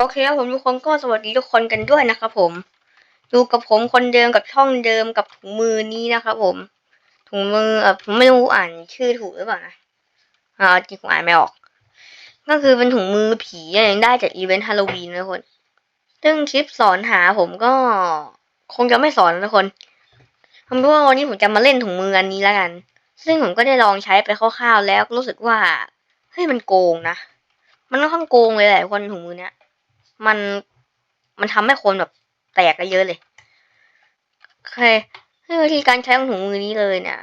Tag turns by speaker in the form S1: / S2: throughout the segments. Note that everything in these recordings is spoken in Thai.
S1: โอเคครับผมทุกคนก็สวัสดีทุกคนกันด้วยนะครับผมอยู่กับผมคนเดิมกับช่องเดิมกับถุงมือนี้นะครับผม ถุงมือเออผมไม่รู้อ่านชื่อถูกหรือเปล่านะอ่าจริงผมอ่านไม่ออก ก็คือเป็นถุงมือผีองได้จากอีเวนต์ฮาโลวีนนะคนซึ่งคลิปสอนหาผมก็คงจะไม่สอนนะคนผมรู้ว่าวันนี้ผมจะมาเล่นถุงมืออันนี้แล้วกัน ซึ่งผมก็ได้ลองใช้ไปคร่าวๆแล้วรู้สึกว่าเฮ้ยมันโกงนะมันค่อนข้างโกงเลยแหละคนถุงมือเนี้ย มันมันทำให้คนแบบแตกไปเยอะเลยโอเคือวิธีการใช้ของถุงมือนี้เลยเนี่ย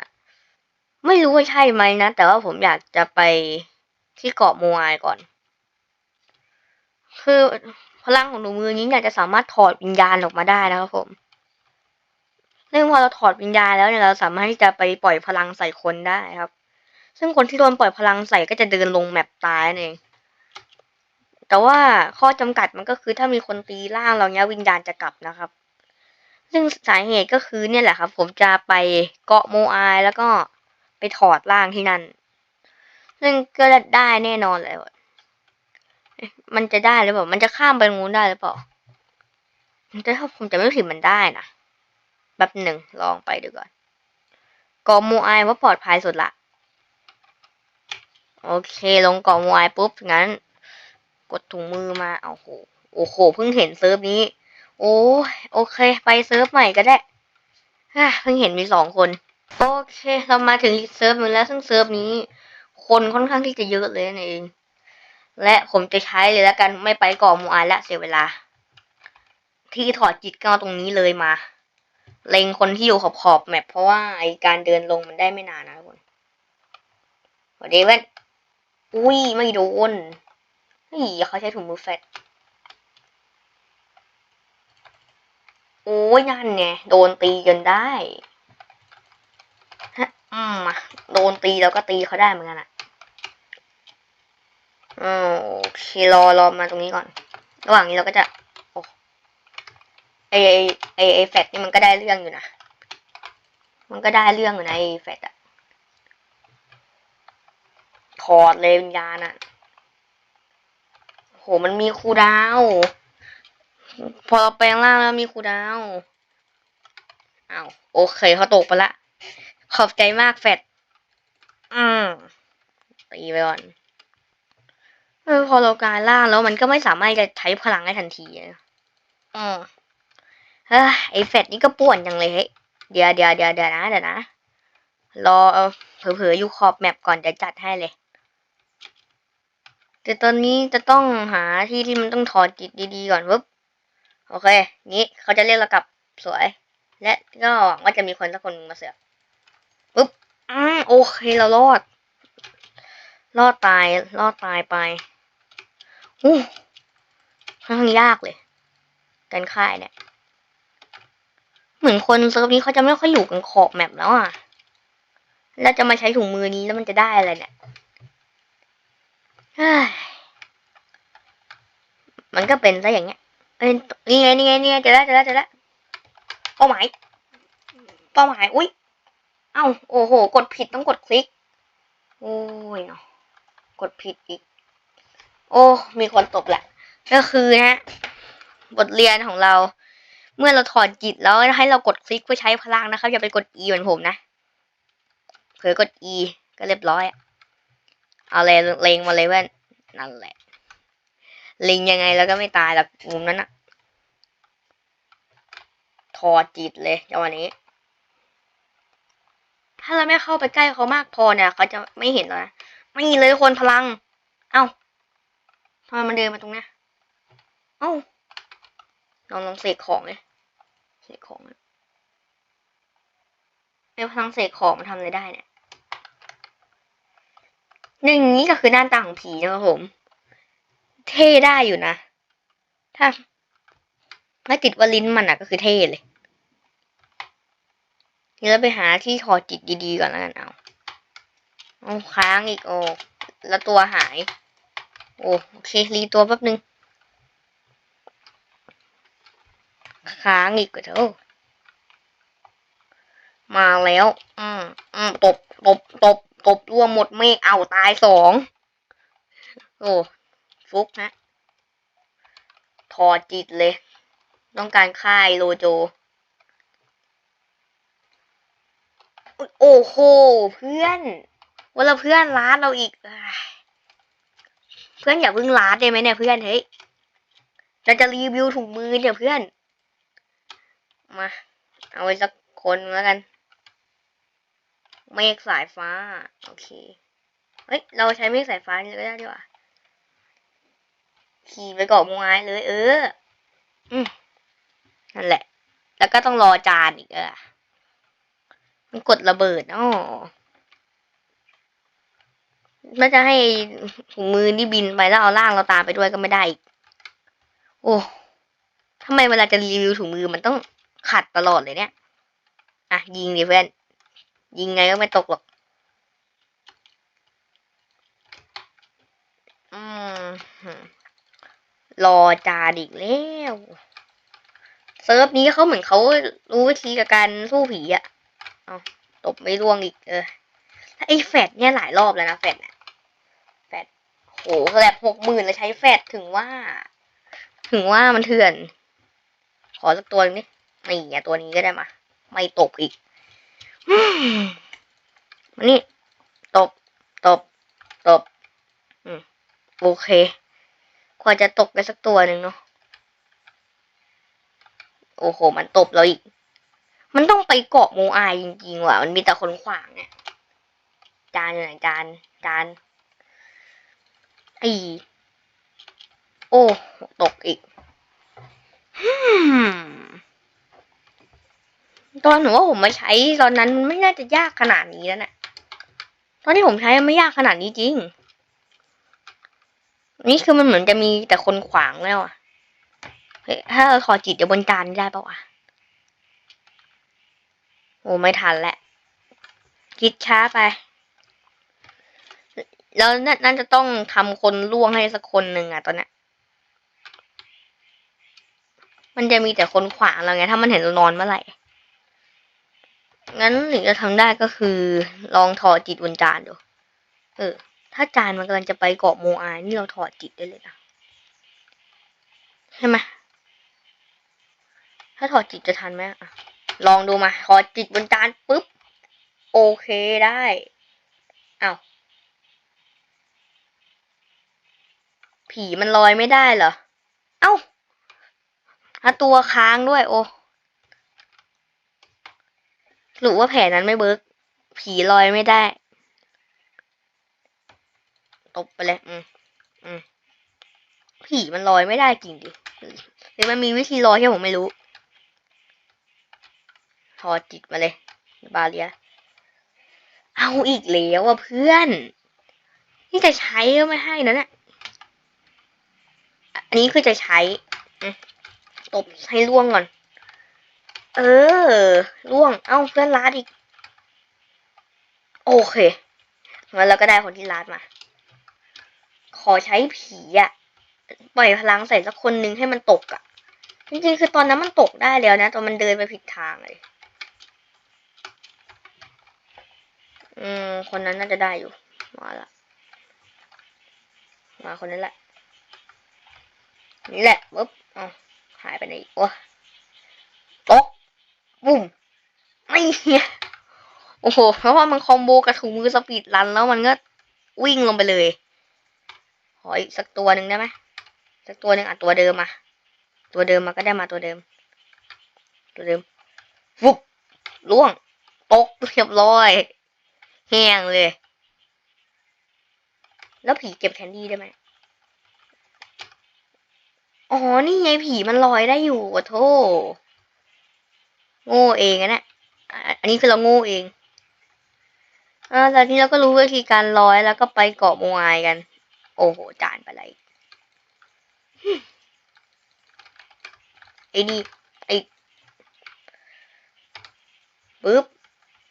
S1: ไม่รู้ว่าใช่ไหมนะ แต่ว่าผมอยากจะไปที่เกาะโมไอก่อน คือพลังของถุงมือนี้เนี่ยจะสามารถถอดวิญญาณออกมาได้นะครับผมซึ่งพอเราถอดวิญญาณแล้วเนี่ยเราสามารถที่จะไปปล่อยพลังใส่คนได้ครับ ซึ่งคนที่โดนปล่อยพลังใส่ก็จะเดินลงแมปตายนั่นเอง แต่ว่าข้อจำกัดมันก็คือถ้ามีคนตีร่างเราเนี้ยวิญญาณจะกลับนะครับ ซึ่งสาเหตุก็คือเนี่ยแหละครับ ผมจะไปเกาะโมอายแล้วก็ไปถอดร่างที่นั่น ซึ่งก็ได้แน่นอนเลยมันจะได้หรือเปล่า มันจะข้ามไปงูได้หรือเปล่าแต่ถ้าผมจะไม่ผิดมันได้นะแบบหนึ่งลองไปดูก่อนเกาะโมอายว่าปลอดภัยสุดละ โอเค ลงเกาะโมอายปุ๊บงั้น กดถุงมือมาเอาโหโอ้โหเพิ่งเห็นเซิร์ฟนี้ โอ้โอเค ไปเซิร์ฟใหม่ก็ได้ฮ่าเพิ่งเห็นมีสองคน โอเค เรามาถึงเซิร์ฟนึงแล้วซึ่งเซิร์ฟนี้ คนค่อนข้างที่จะเยอะเลยนั่นเอง และผมจะใช้เลยแล้วกันไม่ไปก่อมูอายละเสียเวลา ที่ถอดจิตก็ตรงนี้เลยมา เล็งคนที่อยู่ขอบขอบแมปเพราะว่าไอการเดินลงมันได้ไม่นานนะทุกคนสวัสดีเว้นอุ้ยไม่โดน เฮ้ยเขาใช้ถุงมือแฟตโอ้ยนั่นไงโดนตีจนได้ฮะอืมโดนตีแล้วก็ตีเขาได้เหมือนกันอะโอเครอรอมาตรงนี้ก่อน ระหว่างนี้เราก็จะโอ้ไอไอไอไอแฟตนี่มันก็ได้เรื่องอยู่นะมันก็ได้เรื่องอยู่นะไอแฟตอะถอดเลยวิญญาณอะ โหมันมีคูดาว พอเราแปลงร่างแล้วมีคูดาวอ้าวโอเคเขาตกไปละ ขอบใจมากแฟดอืมตีไปก่อนเออพอเรากลายร่างแล้วมันก็ไม่สามารถจะใช้พลังได้ทันทีอะอืมเฮ้ยไอแฟดนี่ก็ป่วนจังเลยเฮ้ยเดี๋ยวเดี๋ยวเดี๋ยวเดี๋ยวนะเดี๋ยวนะรอเออเผลอๆอยู่ขอบแมปก่อนจะจัดให้เลย แต่ตอนนี้จะต้องหาที่ที่มันต้องถอดจิตดีๆก่อนปุ๊บโอเค นี้เขาจะเรียกเรากลับสวย และก็หวังว่าจะมีคนสักคนมาเสือกปุ๊บอืมโอเคเรารอด รอดตายรอดตายไปอู้ค่อนข้างยากเลยกันค่ายเนี่ย เหมือนคนเซิร์ฟนี้เขาจะไม่ค่อยอยู่กันขอบแมปแล้วอะ แล้วจะมาใช้ถุงมือนี้แล้วมันจะได้อะไรเนี่ยเฮ้ย มันก็เป็นซะอย่างเงี้ยเอ้ยนี่ไงนี่ไงนี่ไงเจอแล้วเจอแล้วเจอแล้วเป้าหมายเป้าหมายอุ้ยเอ้าโอ้โห กดผิดต้องกดคลิก โอ้ยเนาะกดผิดอีก โอ้ มีคนตบแหละ ก็คือนะ บทเรียนของเรา เมื่อเราถอดจิตแล้วให้เรากดคลิกเพื่อใช้พลังนะครับ อย่าไปกด E เหมือนผมนะ เผลอกด E ก็เรียบร้อยอะ เอาเลยเลงมาเลยเว้นนั่นแหละ ลิงยังไงแล้วก็ไม่ตายหรอกมุมนั้นอะถอดจิตเลยจังหวะนี้ ถ้าเราไม่เข้าไปใกล้เขามากพอเนี่ยเขาจะไม่เห็นแล้วนะไม่เลยคนพลัง เอ้าทำไมมันเดินมาตรงเนี้ยเอ้าลองลองเสกของเลยเสกของเลยไอ้พลังเสกของมันทำอะไรได้เนี่ย หนึ่งนี้ก็คือหน้าตาของผีนะครับผม เท่ได้อยู่นะ ถ้าไม่ติดว่าลิ้นมันอะก็คือเท่เลยเดี๋ยวเราไปหาที่ถอดจิตดีๆก่อนแล้วกันเอาเอาค้างอีกโอ้แล้วตัวหาย โอ้โอเครีตัวแป๊บนึง ค้างอีกเถอะมาแล้ว อืมอืมตบตบตบ ตบรวหมดเมฆเอาตายสอง โอ้ฟุกนะถอดจิตเลย ต้องการค่ายโลโจ โอ้โห เพื่อน ว่าเราเพื่อนร้านเราอีกเอ้ยเพื่อนอย่าเพิ่งร้านได้ไหมเนี่ยเพื่อนเฮ้ย เราจะรีวิวถุงมือเนี่ยเพื่อน มา เอาไว้สักคนแล้วกัน เมฆสายฟ้า โอเค เฮ้ย เราใช้เมฆสายฟ้านี่ก็ได้ดีกว่า ขี่ไปเกาะมัวไม้เลย เออ อืมนั่นแหละ แล้วก็ต้องรอจานอีกเออมันกดระเบิดอ๋อมันจะให้ถุงมือนี่บินไปแล้วเอาล่างเราตามไปด้วยก็ไม่ได้อีก โอ้ทำไมเวลาจะรีวิวถุงมือมันต้องขัดตลอดเลยเนี่ย อะ ยิงดิเพื่อน ยิงไงก็ไม่ตกหรอก อืม รอจานอีกแล้ว เซิร์ฟนี้เขาเหมือนเขารู้วิธีกับการสู้ผีอะเอาตบไม่ร่วงอีกเออไอ้แฟดเนี่ยหลายรอบแล้วนะแฟดแฟดโหแบบหกหมื่นแล้วใช้แฟดถึงว่า ถึงว่ามันเถื่อน ขอสักตัวนึงนี่นี่อะตัวนี้ก็ได้มา ไม่ตกอีก มานี่ ตบ ตบ ตบ อืม โอเค กว่าจะตกไปสักตัวหนึ่งเนาะ โอ้โห มันตบเราอีก มันต้องไปเกาะโมอายจริงๆว่ะ มันมีแต่คนขวางเนี่ย จานอยู่ไหนจาน จาน ไอโอ้ ตกอีกฮึ ตอนหนูว่าผมมาใช้ตอนนั้นไม่น่าจะยากขนาดนี้แล้วเนี่ยตอนที่ผมใช้ไม่ยากขนาดนี้จริง นี่คือมันเหมือนจะมีแต่คนขวางแล้วอะเฮ้ยถ้าเราขอจิตเดี๋ยวบนจานได้ปะวะโอ้ไม่ทันแหละคิดช้าไป แล้วน่าจะต้องทำคนล่วงให้สักคนหนึ่งอะตอนเนี้ยมันจะมีแต่คนขวางเราไง ถ้ามันเห็นเรานอนเมื่อไหร่ งั้นสิ่งจะทำได้ก็คือ ลองถอดจิตบนจานดู เออ ถ้าจานมันกำลังจะไปเกาะโมอานี่เราถอดจิตได้เลยนะใช่ไหมถ้าถอดจิตจะทันไหมอะ ลองดูมา ถอดจิตบนจานปุ๊บ โอเคได้อ้าวผีมันลอยไม่ได้เหรอ เอ้าถ้าตัวค้างด้วยโอ้ หรือว่าแผนนั้นไม่เบิร์กผีลอยไม่ได้ ตบไปเลย อืมอืมผีมันลอยไม่ได้จริงดิหรือมันมีวิธีลอยที่ผมไม่รู้ถอดจิตมาเลย บาเลีย เอาอีกแล้วอะเพื่อน นี่จะใช้ก็ไม่ให้นะเนี่ยอันนี้คือจะใช้ตบให้ล่วงก่อน เออล่วง เอ้าเพื่อนลาดอีก โอเคงั้นเราก็ได้คนที่ลาดมา ขอใช้ผีอะปล่อยพลังใส่สักคนนึงให้มันตกอะจริงๆ คือตอนนั้นมันตกได้แล้วนะตอนมันเดินไปผิดทางเลย อืม คนนั้นน่าจะได้อยู่ มาละ มาคนนั้นแหละ นี่แหละปุ๊บอ๋อหายไปไหนอีกวะ บุ้มไม่เนี่ยโอ้โห เพราะว่ามันคอมโบกับถุงมือสปีดรันแล้วมันก็วิ่งลงไปเลย ขออีกสักตัวหนึ่งได้ไหมสักตัวหนึ่งอะตัวเดิมมา ตัวเดิมมาก็ได้มาตัวเดิม ตัวเดิมฟุบล่วงตกเรียบร้อย แห้งเลย แล้วผีเก็บแคนดี้ได้ไหมอ๋อ นี่ไงผีมันลอยได้อยู่อะโท โง่เองอะเนะี่ยอันนี้คือเราโง่เองอ่าแต่ที่เราก็รู้วิธีการลอยแล้วก็ไปเกาะโมไอายกัน โอ้โห จานไปเลยไอ้นี่ไอ้ปึ๊บ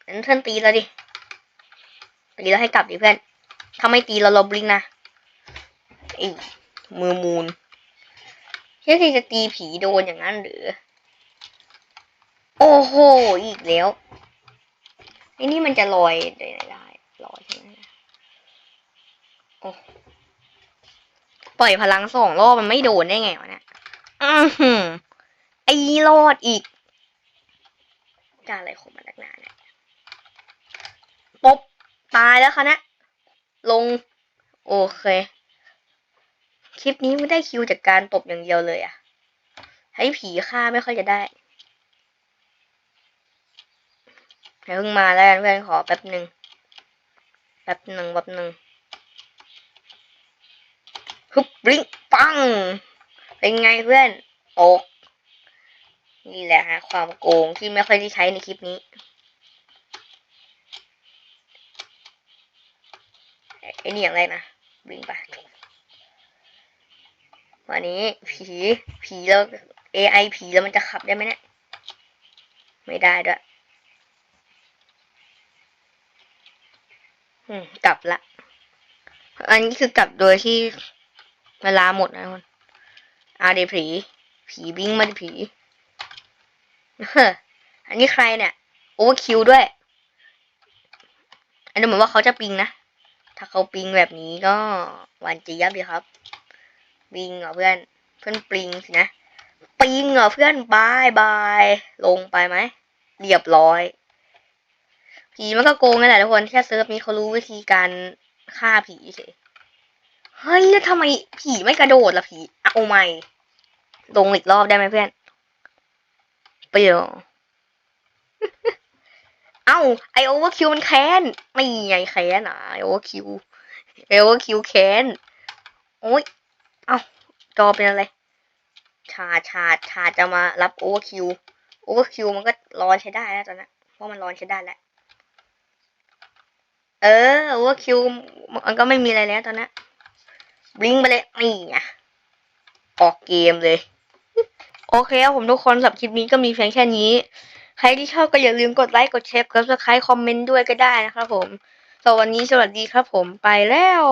S1: นั้นเพื่อนตีเราดิ ตีแล้วให้กลับดิเพื่อน ถ้าไม่ตีเราลบลิงนะไอ้มือมูลแค่ที่จะตีผีโดนอย่างนั้นหรือ อ้โห อีกแล้วไอ้นี่มันจะลอยได้ได้ลอยใช่ไหมโอ้ปล่อยพลังสองรอบมันไม่โดนได้ไงวะเนี่ยอือหือไอ้รอดอีก การอะไรของมันนักหนาเนี่ยป๊บตายแล้วคะนะ ลง โอเค คลิปนี้ไม่ได้คิวจากการตบอย่างเดียวเลยอะให้ผีฆ่าไม่ค่อยจะได้ เดี๋ยวเพิ่งมาแล้วเพื่อนขอแป๊บหนึ่งแป๊บหนึ่งแป๊บหนึ่งฮึบริงปัง เป็นไงเพื่อนโอกนี่แหละฮะความโกงที่ไม่ค่อยได้ใช้ในคลิปนี้ไอ้นี่อย่างไรนะบิงไปวันนี้ผีผีแล้ว AI ผีแล้วมันจะขับได้ไหมเนี่ยไม่ได้ด้วย อืมกลับละ อันนี้คือกลับโดยที่เวลาหมดนะทุกคนอาเดผี ผีบิงมาดิผี อันนี้ใครเนี่ย โอเวอร์คิวด้วย อันนี้เหมือนว่าเขาจะปิงนะ ถ้าเขาปิงแบบนี้ก็หวานจี๊ยบดีครับ ปิงเหรอเพื่อน เพื่อนปิงสินะ ปิงเหรอเพื่อนบายบาย ลงไปไหม เรียบร้อย ผีมันก็โกงนั่นแหละทุกคน แค่เซิร์ฟนี้เขารู้วิธีการฆ่าผีเฉยเฮ้ยแล้วทำไมผีไม่กระโดดล่ะผีเอาใหม่ลงอีกรอบได้ไหมเพื่อนเปรี้ยวเอ้าไอโอเวอร์คิวมันแค้นไม่ไงแค้นอะไอโอเวอร์คิวไอโอเวอร์คิวแค้นโอ้ยเอ้าจอเป็นอะไรชาชาชาจะมารับโอเวอร์คิวโอเวอร์คิวมันก็ร้อนใช้ได้แล้วตอนนั้นเพราะมันร้อนใช้ได้แล้ว เออโอเวอร์คิวมันก็ไม่มีอะไรแล้วตอนนี้นบลิงไปเลยนี่นะออกเกมเลย โอเคครับผมทุกคนสำหรับคลิปนี้ก็มีเพียงแค่นี้ ใครที่ชอบก็อย่าลืมกดไลค์กดแชร์กดซับสไครต์คอมเมนต์ด้วยก็ได้นะครับผมสำหรับวันนี้สวัสดีครับผมไปแล้ว